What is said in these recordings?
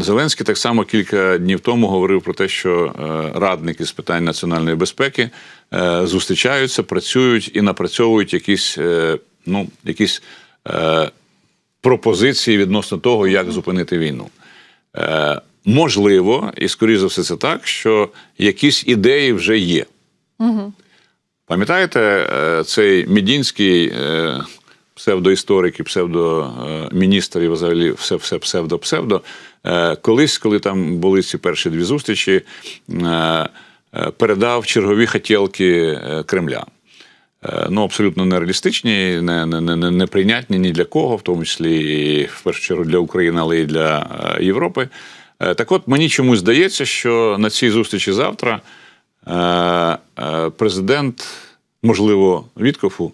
Зеленський так само кілька днів тому говорив про те, що е, радники з питань національної безпеки е, зустрічаються, працюють і напрацьовують якісь, е, ну, якісь пропозиції відносно того, як зупинити війну. Можливо, і скоріш за все, це так, що якісь ідеї вже є. Пам'ятаєте, е, цей Мідінський е, псевдоісторик і взагалі все все псевдо-псевдо. е, Колись, коли там були ці перші дві зустрічі, е, е, передав чергові хотілки е, Кремля. Е, Ну, абсолютно нереалістичні, не, не, не, не- неприйнятні ні для кого, в тому числі і в першу чергу для України, але й для е, Європи. Е, Так от мені чомусь здається, що на цій зустрічі завтра е, е, президент, можливо, Віткофу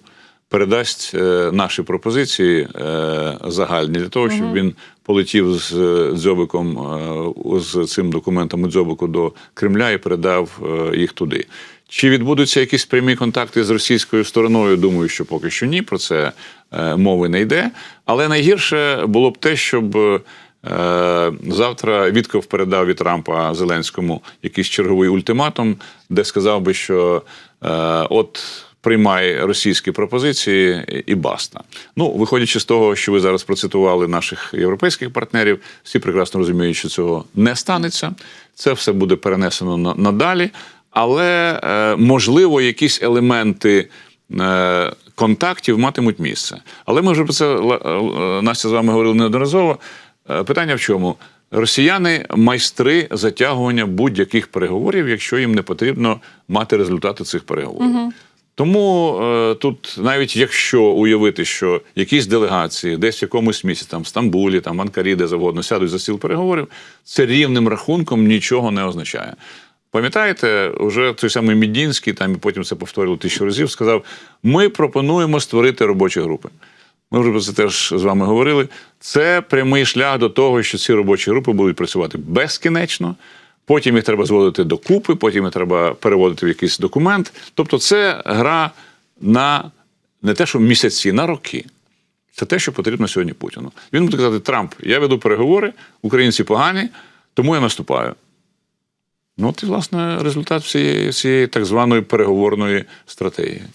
передасть е, наші пропозиції е, загальні для того, щоб він полетів з дзьобиком е, з цим документом у дзьобику до Кремля і передав е, їх туди. Чи відбудуться якісь прямі контакти з російською стороною? Думаю, що поки що ні, про це е, мови не йде. Але найгірше було б те, щоб е, завтра Вітков передав від Трампа Зеленському якийсь черговий ультиматум, де сказав би, що е, от. Приймай російські пропозиції і баста. Ну, виходячи з того, що ви зараз процитували наших європейських партнерів, всі прекрасно розуміють, що цього не станеться. Це все буде перенесено на- надалі. Але е, можливо, якісь елементи е, контактів матимуть місце. Але ми вже про це е, Настя з вами говорили неодноразово. Питання в чому? Росіяни майстри затягування будь-яких переговорів, якщо їм не потрібно мати результати цих переговорів. Тому е, тут, навіть якщо уявити, що якісь делегації десь в якомусь місці, там в Стамбулі, там в Анкарі, де завгодно, сядуть за стіл переговорів, це рівним рахунком нічого не означає. Пам'ятаєте, вже той самий Мідінський, там і потім це повторював тисячу разів, сказав: ми пропонуємо створити робочі групи. Ми вже про це теж з вами говорили. Це прямий шлях до того, що ці робочі групи будуть працювати безкінечно. Потім їх треба зводити до купи, потім їх треба переводити в якийсь документ. Тобто, це гра на не те, що місяці, на роки. Це те, що потрібно сьогодні Путіну. Він буде казати: Трамп, я веду переговори, українці погані, тому я наступаю. Ну, от і власне результат всієї, всієї так званої переговорної стратегії.